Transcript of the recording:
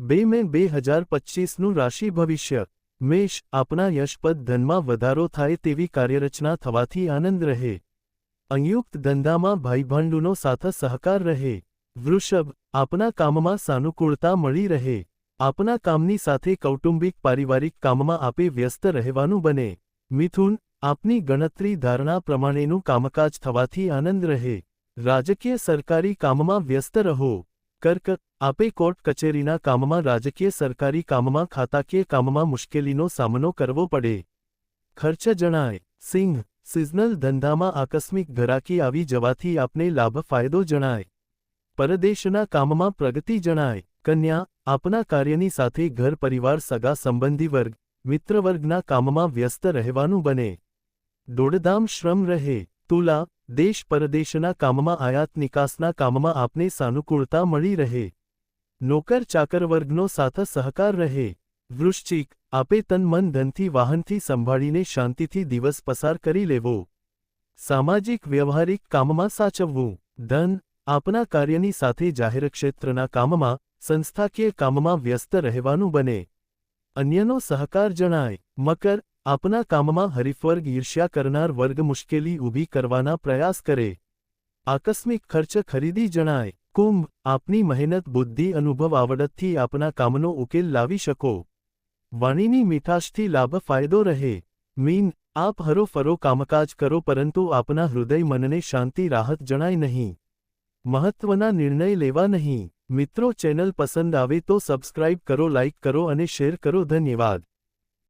બે મે બે હજાર પચ્ચીસનું રાશિ ભવિષ્ય. મેષ આપના યશપદ ધનમાં વધારો થાય તેવી કાર્યરચના થવાથી આનંદ રહે. સંયુક્ત ધંધામાં ભાઈભંડુનો સાથ સહકાર રહે. વૃષભ આપના કામમાં સાનુકૂળતા મળી રહે. આપના કામની સાથે કૌટુંબિક પારિવારિક કામમાં આપે વ્યસ્ત રહેવાનું બને. મિથુન આપની ગણતરી ધારણા પ્રમાણેનું કામકાજ થવાથી આનંદ રહે. રાજકીય સરકારી કામમાં વ્યસ્ત રહો. કર્ક, આપે કોર્ટ કચેરીના કામમાં રાજકીય સરકારી કામમાં ખાતાકીય કામમાં મુશ્કેલીનો સામનો કરવો પડે. ખર્ચ જણાય, સિંહ, સિઝનલ ધંધામાં આકસ્મિક ઘરાકી આવી જવાથી આપને લાભ ફાયદો જણાય. પરદેશના કામમાં પ્રગતિ જણાય, કન્યા, આપના કાર્યની સાથે ઘર પરિવાર સગા સંબંધી વર્ગ, મિત્રવર્ગના કામમાં વ્યસ્ત રહેવાનું બને. દોડધામ શ્રમ રહે, તુલા દેશ પરદેશના કામમાં, આયાત નિકાસના કામમાં આપને સાનુકૂળતા મળી રહે. નોકર ચાકર વર્ગનો સાથ સહકાર રહે. વૃશ્ચિક, આપે તન મન ધનથી વાહનથી સંભાળીને શાંતિથી દિવસ પસાર કરી લેવો. સામાજિક વ્યવહારિક કામમાં સાચવવું. ધન, આપના કાર્યની સાથે જાહેર ક્ષેત્રના કામમાં, સંસ્થાકીય કામમાં વ્યસ્ત રહેવાનું બને. અન્યનો સહકાર જણાય. મકર આપના કામમાં હરીફવર્ગ ઈર્ષ્યા કરનાર વર્ગ મુશ્કેલી ઊભી કરવાના પ્રયાસ કરે. આકસ્મિક ખર્ચ ખરીદી જણાય. કુંભ, આપની મહેનત, બુદ્ધિ, અનુભવ આવડતથી આપના કામનો ઉકેલ લાવી શકો. વાણીની મીઠાશથી લાભ ફાયદો રહે. મીન, આપ હરોફરો કામકાજ કરો પરંતુ આપના હૃદય મનને શાંતિ રાહત જણાય નહીં. મહત્વના નિર્ણય લેવા નહીં. મિત્રો ચેનલ પસંદ આવે તો સબસ્ક્રાઇબ કરો, લાઇક કરો અને શેર કરો. ધન્યવાદ.